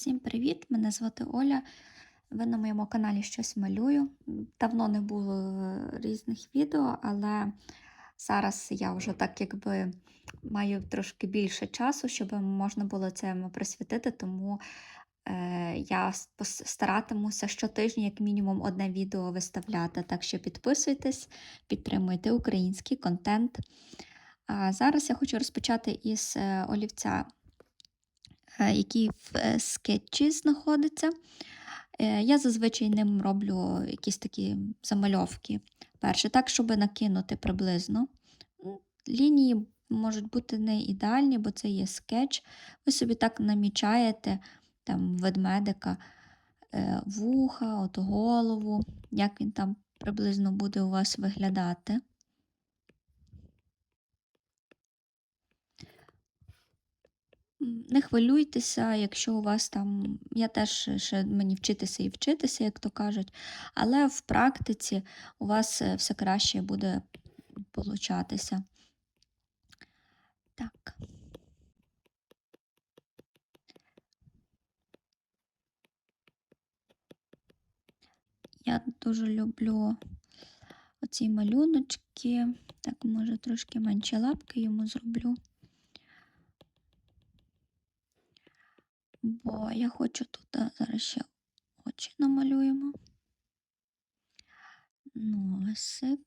Всім привіт! Мене звати Оля. Ви на моєму каналі щось малюю. Давно не було різних відео, але зараз я вже так якби маю трошки більше часу, щоб можна було цьому присвятити, тому е, я старатимуся щотижня, як мінімум, одне відео виставляти. Так що підписуйтесь, підтримуйте український контент. А зараз я хочу розпочати із е, олівця е, який в е, скетчі знаходиться. Е, Я зазвичай ним роблю якісь такі замальовки. Перше, так, щоб накинути приблизно. Лінії можуть бути не ідеальні, бо це є скетч. Ви собі так намічаєте там ведмедика, е, вуха, от голову, як він там приблизно буде у вас виглядати. Не хвилюйтеся, якщо у вас там, я теж ще мені вчитися і вчитися, як то кажуть, але в практиці у вас е, все краще буде получатися. Так, я дуже люблю оці малюночки. Так, може, трошки менші лапки йому зроблю. Бо я хочу тут зараз ще очі намалюємо. Носик.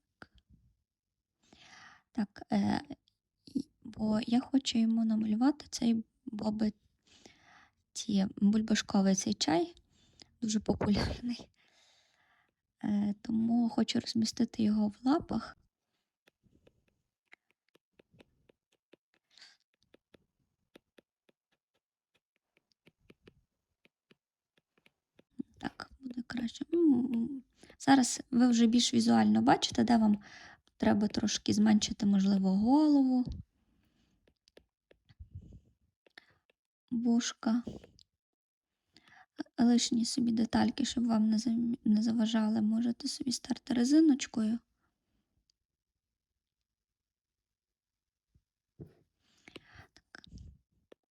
Так, е, бо я хочу йому намалювати цей боби, ті бульбашковий цей чай, дуже популярний. Е, тому хочу розмістити його в лапах. Так, буде краще. М, Зараз ви вже більш візуально бачите, де вам треба трошки зменшити, можливо, голову, вушка. Лишні собі детальки, щоб вам не заважали, можете собі стерти резиночкою.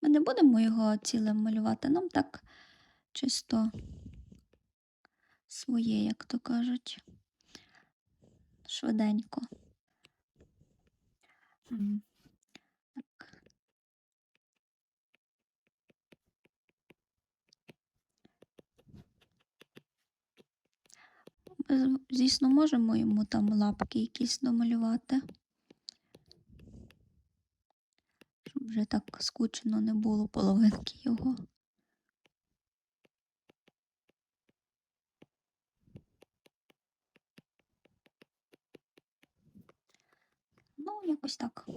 Ми не будемо його цілим малювати, нам так чисто своє, як то кажуть, швиденько. Так. Звісно, можемо йому там лапки якісь домалювати, щоб вже так скучно не було половинки його. Ну, якось так.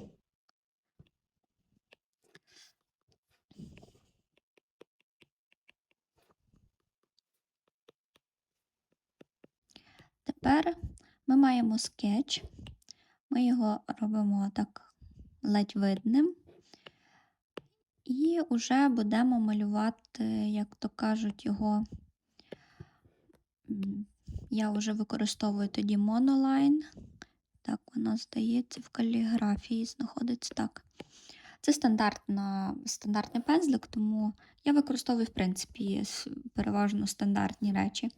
Тепер ми маємо скетч. Ми його робимо так ледь видним. І вже будемо малювати, як то кажуть, його. Я вже використовую тоді монолайн. Так, воно здається, в каліграфії знаходиться так. Це стандартна, стандартний пензлик, тому я використовую, в принципі, переважно стандартні речі.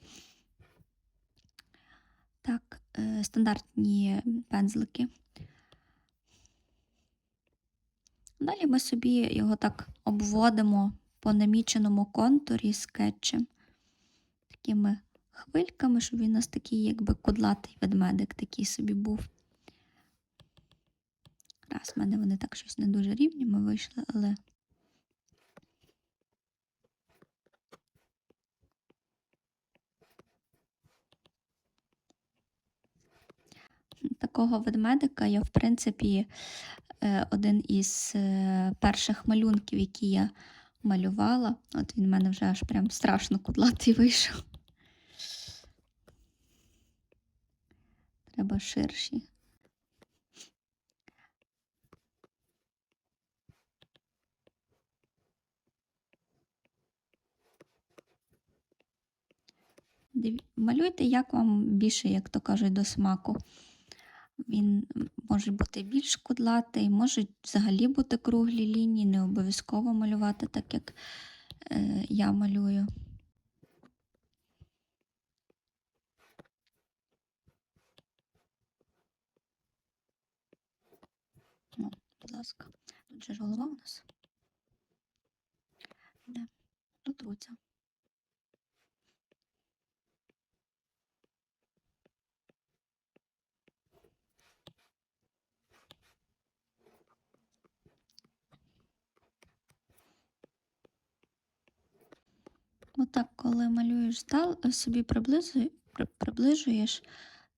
Так, е, стандартні пензлики. Далі ми собі його так обводимо по наміченому контурі скетчем, такими хвильками, щоб він у нас такий, якби кудлатий ведмедик такий собі був. Раз, в мене вони так щось не дуже рівні, ми вийшли, але. Такого ведмедика я, в принципі, е, один із е, перших малюнків, які я малювала. От він в мене вже аж прям страшно кудлатий вийшов. Треба ширші. Малюйте, як вам більше, як то кажуть, до смаку. Він може бути більш кудлатий, можуть взагалі бути круглі лінії, не обов'язково малювати так, як е, я малюю. Ну, будь ласка, тут же голова у нас. Де? Тут руця. Отак, коли малюєш стал, е, собі приближуєш,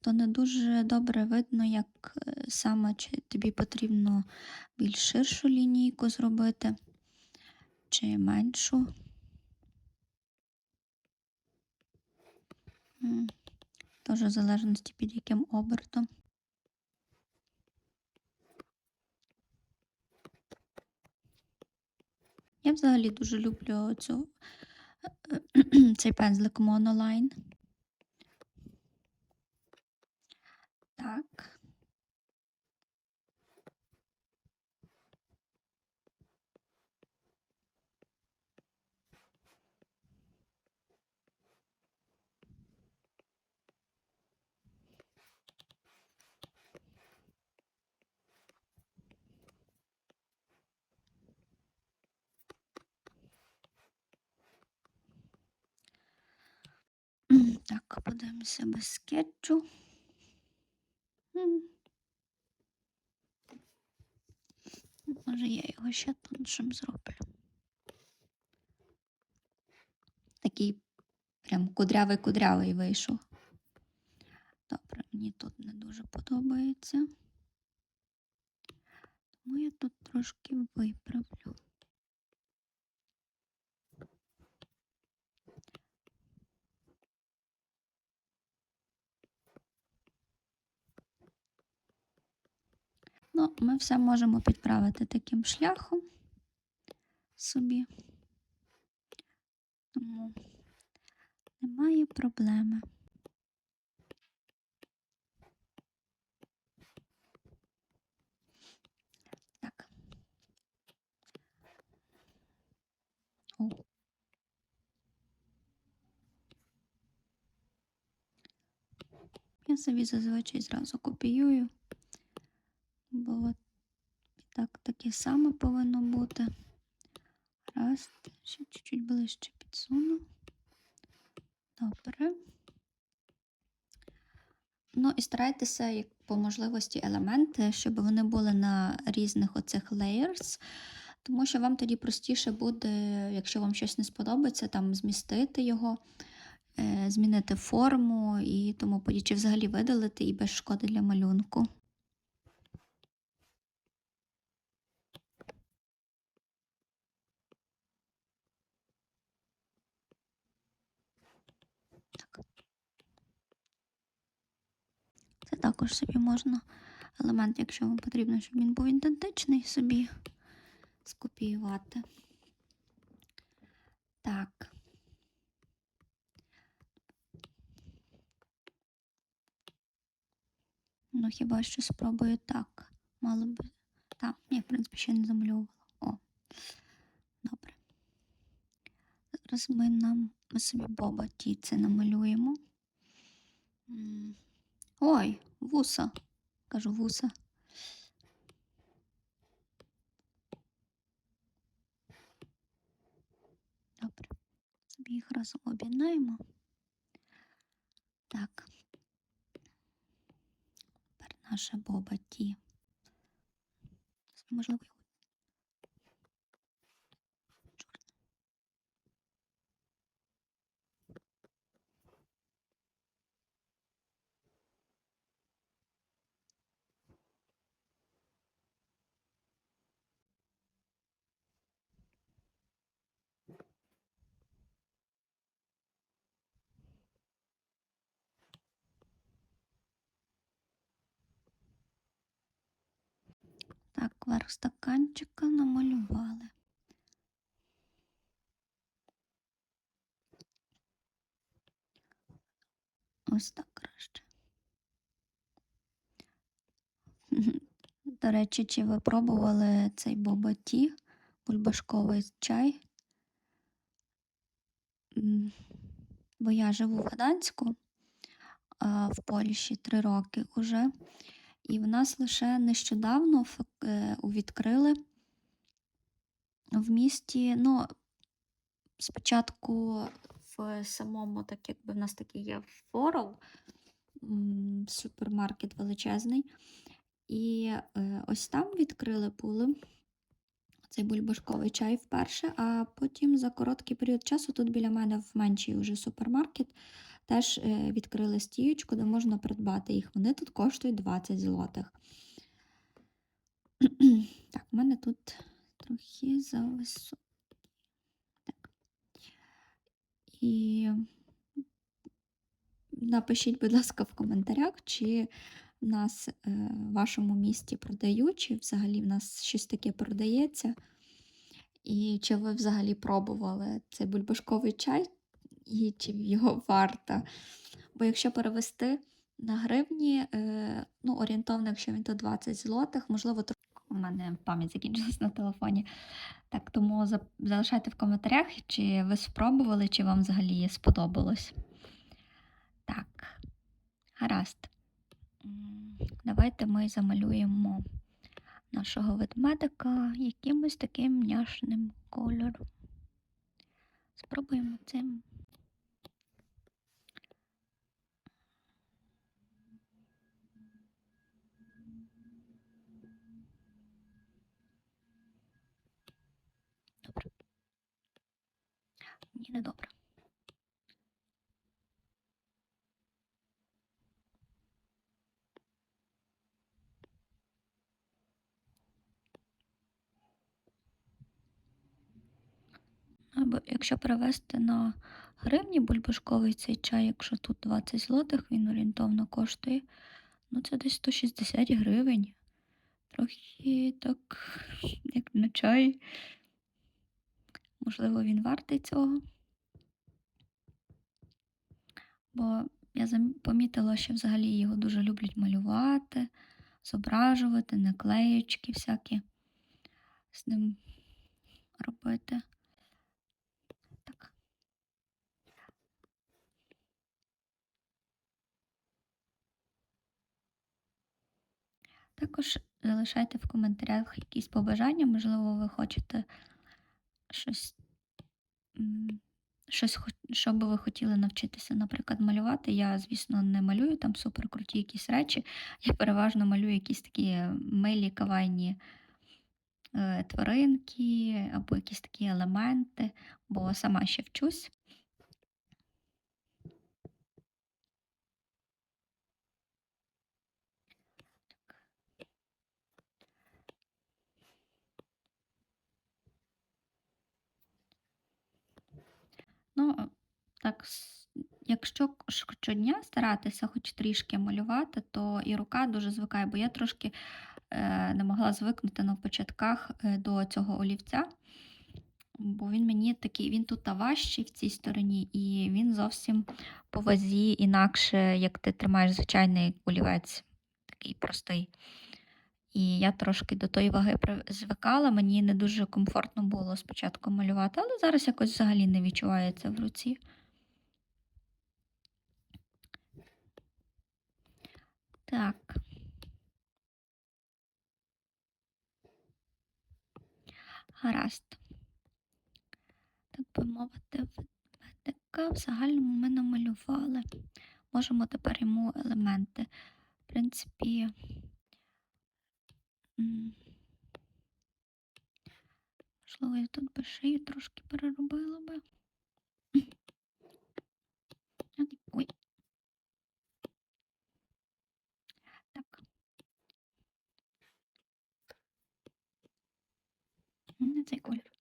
то не дуже добре видно, як е, саме чи тобі потрібно більш ширшу лінійку зробити, чи меншу. М, Теж в залежності під яким обертом. Я взагалі дуже люблю цю, цей пензлик монолайн. Так. Подивимося скетчу. Може, я його ще тоншим зроблю. Такий прям кудрявий-кудрявий вийшов. Добре, мені тут не дуже подобається. Тому я тут трошки виправлю. Ну, ми все можемо підправити таким шляхом собі. Тому немає проблеми. Так. О. Я собі зазвичай зразу копіюю, бо от так таке саме повинно бути. Раз, ще чуть-чуть ближче підсуну. Добре. Ну і старайтеся, як по можливості, елементи, щоб вони були на різних оцих layers, тому що вам тоді простіше буде, якщо вам щось не сподобається, там змістити його, е, змінити форму і тому подібне, чи взагалі видалити і без шкоди для малюнку. Так. Також собі можна елемент, якщо вам потрібно, щоб він був ідентичний, собі скопіювати. Так. Ну, хіба що спробую так. Мало би. Так, ні, в принципі, ще не замальовувала. О, добре. Зараз ми нам ми собі Боба Ті це намалюємо. Ой, вуса. Кажу вуса. Добре. Собі їх разом об'єднаємо. Так. Тепер наша Боба Ті. Можливо, Так, стаканчика намалювали. Ось так краще. До речі, чи ви пробували цей боботі, бульбашковий чай? бо я живу в Гданську, в Польщі 3 роки уже. І в нас лише нещодавно е, відкрили в місті. Ну, спочатку в самому, так якби в нас такий є форум, супермаркет величезний. І е, ось там відкрили були цей бульбашковий чай вперше, а потім за короткий період часу тут біля мене в менший уже супермаркет теж е, відкрили стіючку, де можна придбати їх. Вони тут коштують 20 злотих. Так, в мене тут трохи зависоко. Так. І напишіть, будь ласка, в коментарях, чи в нас е, в вашому місті продають, чи взагалі в нас щось таке продається. І чи ви взагалі пробували цей бульбашковий чай, і чи його варто. Бо якщо перевести на гривні, е, ну, орієнтовно, якщо він то 20 злотих, можливо, у мене пам'ять закінчилась на телефоні. Так, тому залишайте в коментарях, чи ви спробували, чи вам взагалі сподобалось. Так, гаразд. Давайте ми замалюємо нашого ведмедика якимось таким няшним кольором. Спробуємо цим. Добре. Ні, не добре. Або якщо перевести на гривні бульбашковий цей чай, якщо тут 20 злотих, він орієнтовно коштує, ну це десь 160 гривень. Трохи так, як на чай. Можливо, він вартий цього. Бо я помітила, що взагалі його дуже люблять малювати, зображувати, наклеєчки всякі з ним робити. Так. Також залишайте в коментарях якісь побажання, можливо, ви хочете щось, щось, що би ви хотіли навчитися, наприклад, малювати. Я, звісно, не малюю там суперкруті якісь речі. Я переважно малюю якісь такі милі кавайні е, тваринки або якісь такі елементи, бо сама ще вчусь. Ну, е, так, якщо щодня старатися хоч трішки малювати, то і рука дуже звикає, бо я трошки е, не могла звикнути на початках е, до цього олівця, бо він мені такий, він тут та важчий в цій стороні, і він зовсім по вазі інакше, як ти тримаєш звичайний олівець, такий простий. І я трошки до тої ваги звикала, мені не дуже комфортно було спочатку малювати, але зараз якось взагалі не відчувається в руці. Так. Гаразд. Так би мовити, ведмедика в загальному ми намалювали. Можемо тепер йому елементи. В принципі, можливо, я тут би шию трошки переробила би. Ой. Так. Не цей колір.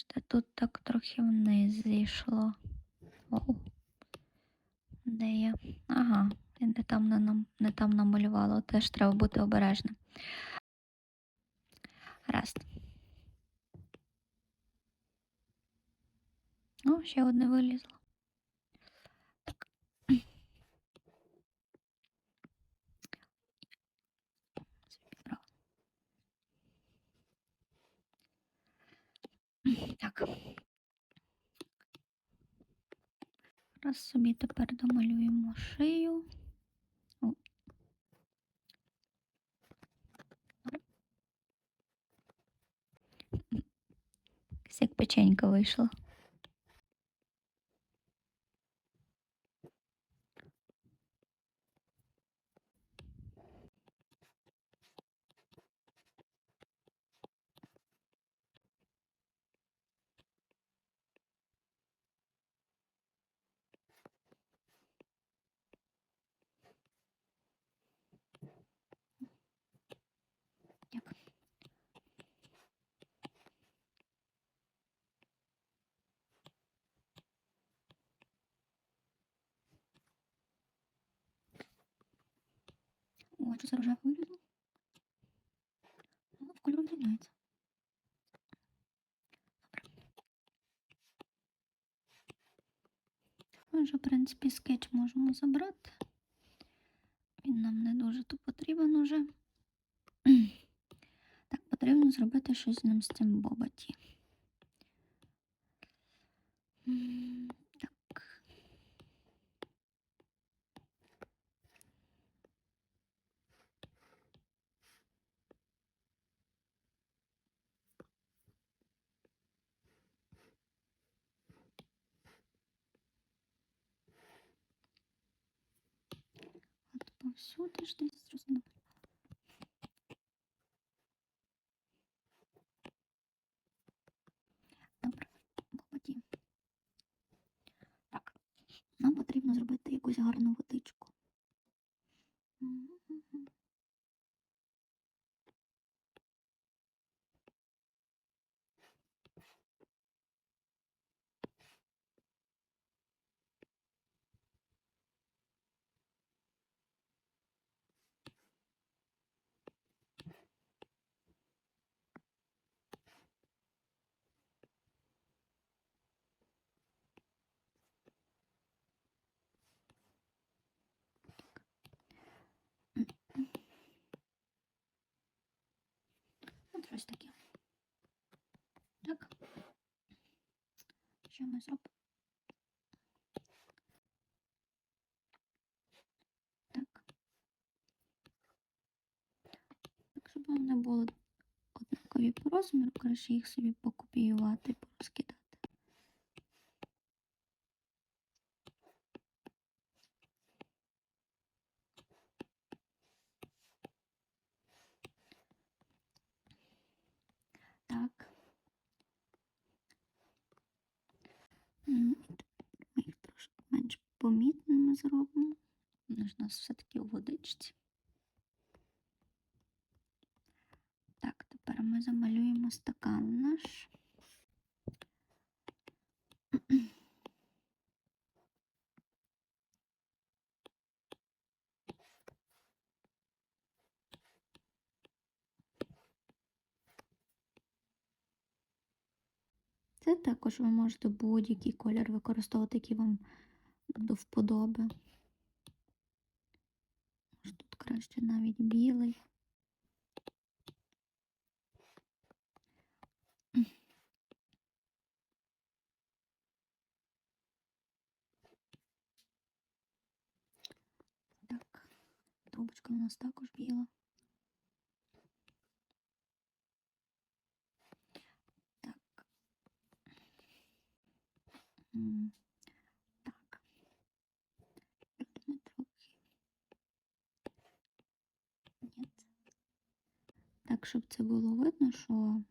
Бачите, тут так трохи вниз зійшло. Воу. Де я? Ага, і не там не, не там намалювало, теж треба бути обережним. Раз. Ну, ще одне вилізло. Раз собі тепер домалюємо шию. Як печенька вийшла. Дякую. О, що це рожеве вилізло? Ну, в кольору відрізняється. Ми вже, в принципі, скетч можемо забрати. Він нам не дуже тут потрібен уже. Так, потрібно зробити щось з ним з цим боботі. М, Так. Повсюди ж десь зрозуміло. Добре, молоді. Так, нам потрібно зробити якусь гарну водичку. Мгм. От щось таке. Так. Що ми зробимо? Так. Так, щоб вони були однакові по розміру, краще їх собі покопіювати, порозкидати. Так. М, і тепер Ми їх трошки менш помітними зробимо. Вони ж у нас все-таки у водичці. Так, тепер ми замалюємо стакан наш. Це також ви можете будь-який колір використовувати, який вам до вподоби. Може, тут краще навіть білий. Так, трубочка у нас також біла. Так. Ми трохи. Ні. Так, щоб це було видно, що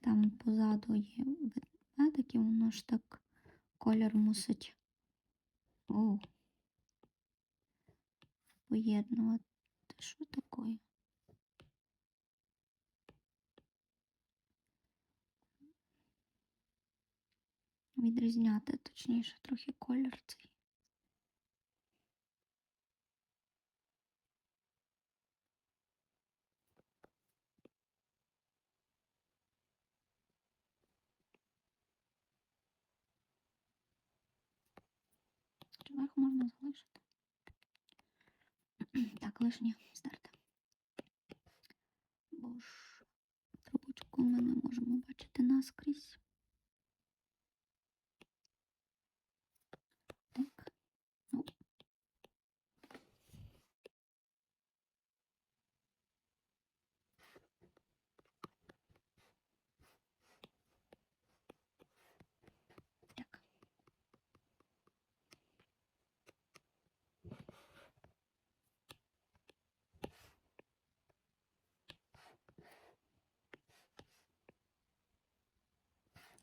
там позаду є ведмедик, і воно ж так колір мусить о, поєднувати. Що таке? Відрізняти, точніше, трохи колір цей. Можна залишити. Так, лишнє старта. Бо ж трубочку ми не можемо бачити наскрізь. Так. Ну. Так.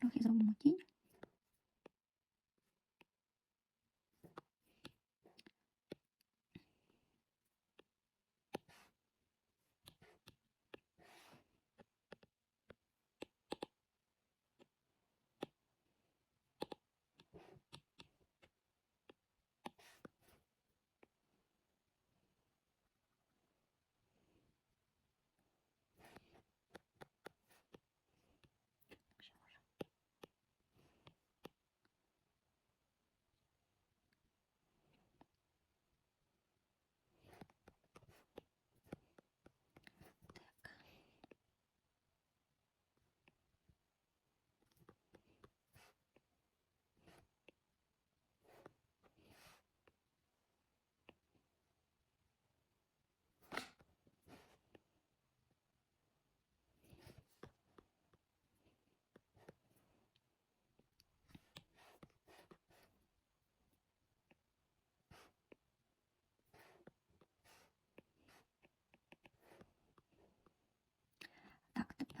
Трохи зробимо тінь.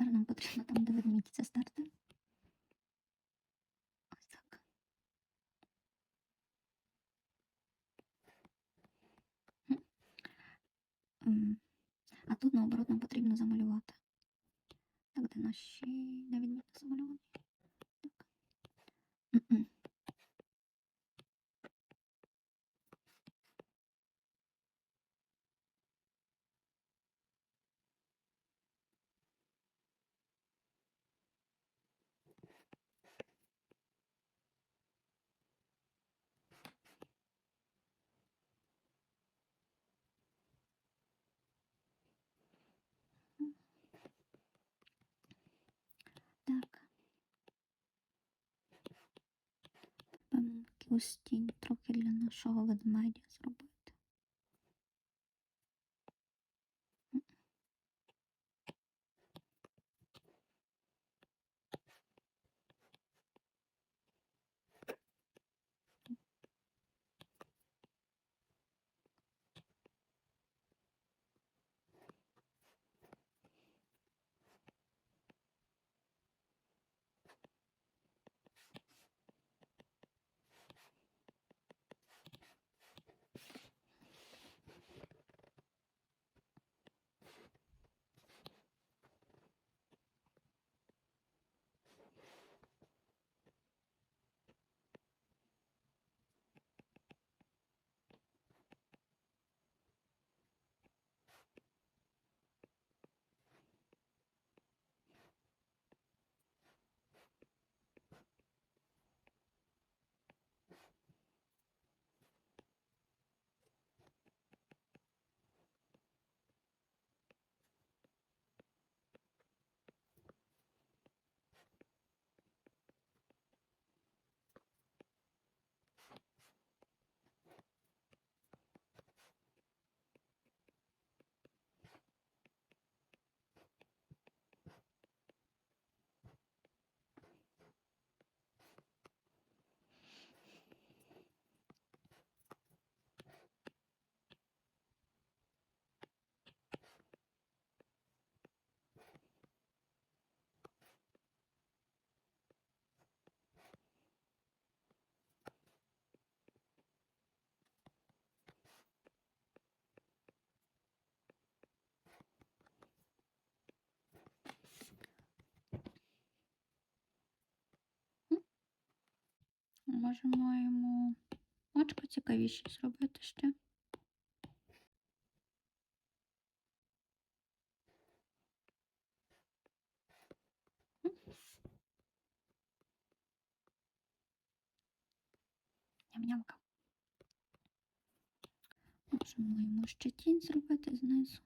тепер нам потрібно там, де ведмідь це стерти. Ось так. М. М. А тут, наоборот, нам потрібно замалювати. Так, де наші де ведмідь не замальований? Так. М-м. Так. Якусь тінь трохи для нашого ведмедя зробити. Може, маємо очко цікавіше зробити ще. Ням-нямка. Можемо йому ще тінь зробити знизу.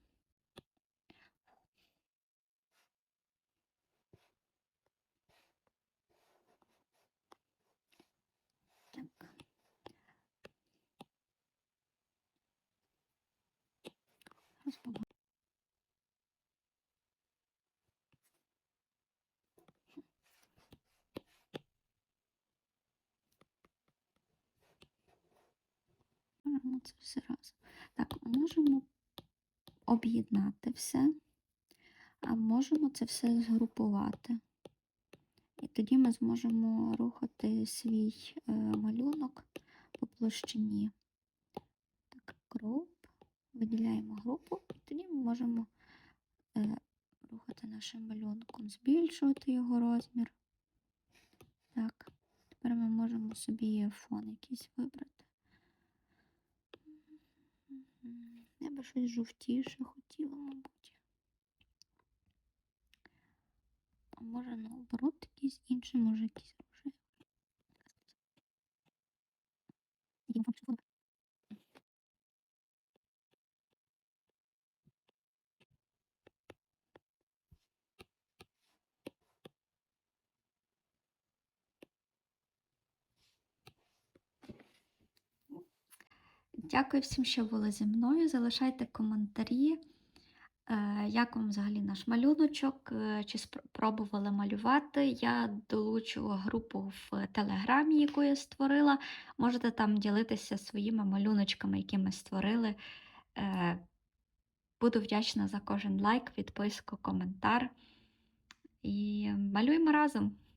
Так. Розпова- Можемо це все разом. Так, можемо об'єднати все, а можемо це все згрупувати. І тоді ми зможемо рухати свій е, малюнок по площині. Так, груп. Виділяємо групу, і тоді ми можемо е, рухати нашим малюнком, збільшувати його розмір. Так, тепер ми можемо собі фон якийсь вибрати. Я би щось жовтіше хотіла, мабуть. А може наоборот якийсь інший, може якийсь рожевий. Дякую всім, що були зі мною. Залишайте коментарі, е, як вам взагалі наш малюночок, е, чи спробували малювати. Я долучу групу в Телеграмі, яку я створила. Можете там ділитися своїми малюночками, які ми створили. Е, Буду вдячна за кожен лайк, підписку, коментар. І малюємо разом!